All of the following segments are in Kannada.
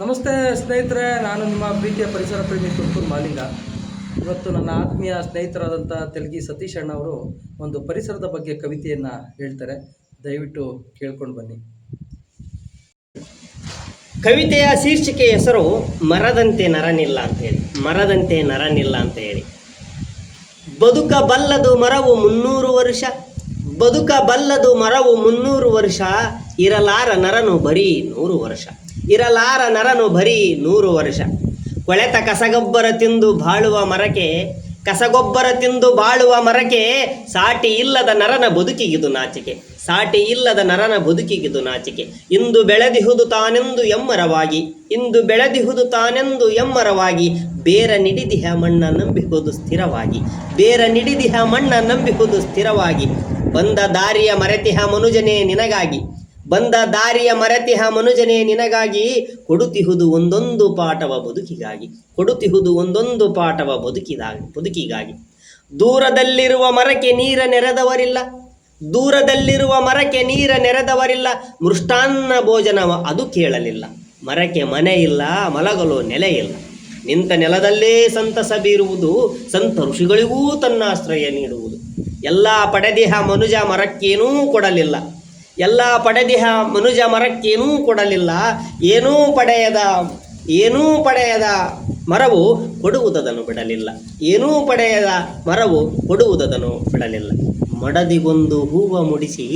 ನಮಸ್ತೆ ಸ್ನೇಹಿತರೆ, ನಾನು ನಿಮ್ಮ ಪ್ರೀತಿಯ ಪರಿಸರ ಪ್ರೇಮಿ ತುಮಕೂರು ಮಾಲಿಂಗ. ಇವತ್ತು ನನ್ನ ಆತ್ಮೀಯ ಸ್ನೇಹಿತರಾದಂಥ ತೆಲಗಿ ಸತೀಶ್ ಅಣ್ಣ ಅವರು ಒಂದು ಪರಿಸರದ ಬಗ್ಗೆ ಕವಿತೆಯನ್ನು ಹೇಳ್ತಾರೆ. ದಯವಿಟ್ಟು ಕೇಳ್ಕೊಂಡು ಬನ್ನಿ. ಕವಿತೆಯ ಶೀರ್ಷಿಕೆ ಹೆಸರು ಮರದಂತೆ ನರನಿಲ್ಲ ಅಂತ ಹೇಳಿ. ಮರದಂತೆ ನರನಿಲ್ಲ ಅಂತ ಹೇಳಿ. ಬದುಕಬಲ್ಲದು ಮರವು ಮುನ್ನೂರು ವರ್ಷ. ಬದುಕಬಲ್ಲದು ಮರವು ಮುನ್ನೂರು ವರ್ಷ. ಇರಲಾರ ನರನು ಬರೀ ನೂರು ವರ್ಷ. ಇರಲಾರ ನರನು ಬರೀ ನೂರು ವರ್ಷ. ಕೊಳೆತ ಕಸಗೊಬ್ಬರ ತಿಂದು ಬಾಳುವ ಮರಕೆ ಕಸಗೊಬ್ಬರ ತಿಂದು ಬಾಳುವ ಮರಕೆ ಸಾಟಿ ಇಲ್ಲದ ನರನ ಬದುಕಿಗಿದು ನಾಚಿಕೆ. ಸಾಟಿ ಇಲ್ಲದ ನರನ ಬದುಕಿಗಿದು ನಾಚಿಕೆ. ಇಂದು ಬೆಳೆದಿಹುದು ತಾನೆಂದು ಎಮ್ಮರವಾಗಿ, ಇಂದು ಬೆಳೆದಿಹುದು ತಾನೆಂದು ಎಮ್ಮರವಾಗಿ, ಬೇರ ನಿಡಿದಿಹ ಮಣ್ಣ ನಂಬಿಹುದು ಸ್ಥಿರವಾಗಿ. ಬೇರ ನಿಡಿದಿಹ ಮಣ್ಣ ನಂಬಿಹುದು ಸ್ಥಿರವಾಗಿ, ಬಂದ ದಾರಿಯ ಮರೆತಿಹ ಮನುಜನೇ ನಿನಗಾಗಿ. ಬಂದ ದಾರಿಯ ಮರತಿಹ ಮನುಜನೇ, ನಿನಗಾಗಿ ಕೊಡುತಿಹುದು ಒಂದೊಂದು ಪಾಠವ ಬದುಕಿಗಾಗಿ ಕೊಡುತಿಹುದು ಒಂದೊಂದು ಪಾಠವ ಬದುಕಿಗಾಗಿ ಬದುಕಿಗಾಗಿ. ದೂರದಲ್ಲಿರುವ ಮರಕ್ಕೆ ನೀರ ನೆರೆದವರಿಲ್ಲ, ದೂರದಲ್ಲಿರುವ ಮರಕ್ಕೆ ನೀರ ನೆರೆದವರಿಲ್ಲ, ಮೃಷ್ಟಾನ್ನ ಭೋಜನವ ಅದು ಕೇಳಲಿಲ್ಲ. ಮರಕ್ಕೆ ಮನೆ ಇಲ್ಲ, ಮಲಗಲು ನೆಲೆ ಇಲ್ಲ. ನಿಂತ ನೆಲದಲ್ಲೇ ಸಂತಸ ಬೀರುವುದು, ಸಂತ ಋಷಿಗಳಿಗೂ ತನ್ನ ಆಶ್ರಯ ನೀಡುವುದು. ಎಲ್ಲ ಪಡೆದಿಹ ಮನುಜ ಮರಕ್ಕೇನೂ ಕೊಡಲಿಲ್ಲ. ಎಲ್ಲ ಪಡೆದಿಹ ಮನುಜ ಮರಕ್ಕೇನೂ ಕೊಡಲಿಲ್ಲ, ಏನೂ ಪಡೆಯದ ಏನೂ ಪಡೆಯದ ಮರವು ಕೊಡುವುದದನ್ನು ಬಿಡಲಿಲ್ಲ. ಏನೂ ಪಡೆಯದ ಮರವು ಕೊಡುವುದದನ್ನು ಬಿಡಲಿಲ್ಲ. ಮಡದಿಗೊಂದು ಹೂವ ಮುಡಿಸಿ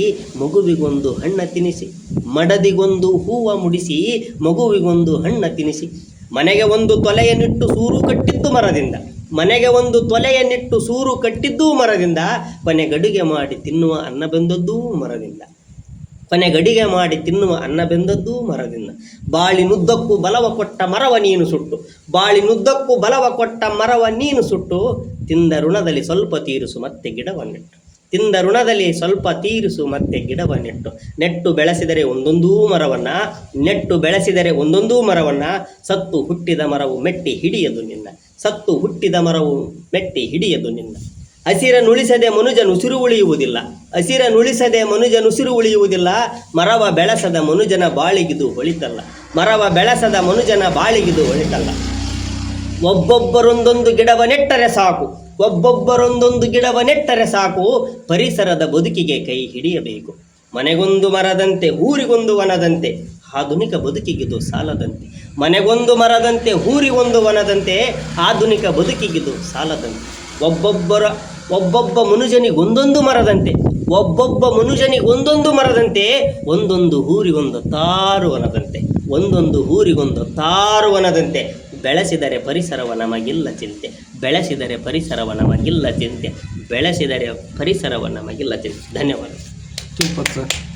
ಮಗುವಿಗೊಂದು ಹಣ್ಣ ತಿನಿಸಿ. ಮಡದಿಗೊಂದು ಹೂವ ಮುಡಿಸಿ ಮಗುವಿಗೊಂದು ಹಣ್ಣ ತಿನಿಸಿ. ಮನೆಗೆ ಒಂದು ತೊಲೆಯನ್ನಿಟ್ಟು ಸೂರು ಕಟ್ಟಿದ್ದು ಮರದಿಂದ. ಮನೆಗೆ ಒಂದು ತೊಲೆಯನ್ನಿಟ್ಟು ಸೂರು ಕಟ್ಟಿದ್ದೂ ಮರದಿಂದ. ಕೊನೆಗಡುಗೆ ಮಾಡಿ ತಿನ್ನುವ ಅನ್ನ ಬೆಂದದ್ದೂ ಮರದಿಂದ. ಕೊನೆಗಡಿಗೆ ಮಾಡಿ ತಿನ್ನುವ ಅನ್ನ ಬೆಂದದ್ದೂ ಮರದಿಂದ. ಬಾಳಿನುದ್ದಕ್ಕೂ ಬಲವ ಕೊಟ್ಟ ಮರವ ನೀನು ಸುಟ್ಟು. ಬಾಳಿನುದ್ದಕ್ಕೂ ಬಲವ ಕೊಟ್ಟ ಮರವ ನೀನು ಸುಟ್ಟು. ತಿಂದ ಋಣದಲ್ಲಿ ಸ್ವಲ್ಪ ತೀರಿಸು ಮತ್ತೆ ಗಿಡವನ್ನಿಟ್ಟು. ತಿಂದ ಋಣದಲ್ಲಿ ಸ್ವಲ್ಪ ತೀರಿಸು ಮತ್ತೆ ಗಿಡವ ನೆಟ್ಟು ನೆಟ್ಟು ಬೆಳೆಸಿದರೆ ಒಂದೊಂದೂ ಮರವನ್ನ, ನೆಟ್ಟು ಬೆಳೆಸಿದರೆ ಒಂದೊಂದೂ ಮರವನ್ನ, ಸತ್ತು ಹುಟ್ಟಿದ ಮರವು ಮೆಟ್ಟಿ ಹಿಡಿಯದು ನಿನ್ನ. ಸತ್ತು ಹುಟ್ಟಿದ ಮರವು ಮೆಟ್ಟಿ ಹಿಡಿಯದು ನಿನ್ನ. ಹಸಿರ ಮನುಜನು ಉಸಿರು ಉಳಿಯುವುದಿಲ್ಲ. ಹಸಿರ ಮನುಜನು ಉಸಿರು ಉಳಿಯುವುದಿಲ್ಲ. ಮರವ ಬೆಳೆಸದ ಮನುಜನ ಬಾಳಿಗಿದು ಹೊಳಿತಲ್ಲ. ಮರವ ಬೆಳೆಸದ ಮನುಜನ ಬಾಳಿಗಿದು ಹೊಳಿತಲ್ಲ. ಒಬ್ಬೊಬ್ಬರೊಂದೊಂದು ಗಿಡವ ನೆಟ್ಟರೆ ಸಾಕು. ಒಬ್ಬೊಬ್ಬರೊಂದೊಂದು ಗಿಡವ ನೆಟ್ಟರೆ ಸಾಕು. ಪರಿಸರದ ಬದುಕಿಗೆ ಕೈ ಹಿಡಿಯಬೇಕು. ಮನೆಗೊಂದು ಮರದಂತೆ, ಊರಿಗೊಂದು ವನದಂತೆ, ಆಧುನಿಕ ಬದುಕಿಗಿದು ಸಾಲದಂತೆ. ಮನೆಗೊಂದು ಮರದಂತೆ, ಊರಿಗೊಂದು ವನದಂತೆ, ಆಧುನಿಕ ಬದುಕಿಗಿದು ಸಾಲದಂತೆ. ಒಬ್ಬೊಬ್ಬರ ಒಬ್ಬೊಬ್ಬ ಮನುಜನಿಗೊಂದೊಂದು ಮರದಂತೆ, ಒಬ್ಬೊಬ್ಬ ಮನುಜನಿಗೊಂದೊಂದು ಮರದಂತೆ, ಒಂದೊಂದು ಊರಿಗೊಂದು ತಾರುವನದಂತೆ ಒಂದೊಂದು ಊರಿಗೊಂದು ತಾರುವನದಂತೆ ಬೆಳೆಸಿದರೆ ಪರಿಸರವ ನಮಗಿಲ್ಲ ಚಿಂತೆ, ಬೆಳೆಸಿದರೆ ಪರಿಸರವ ನಮಗಿಲ್ಲ ಚಿಂತೆ, ಬೆಳೆಸಿದರೆ ಪರಿಸರವ ನಮಗಿಲ್ಲ ಚಿಂತೆ. ಧನ್ಯವಾದ. ಸರ್.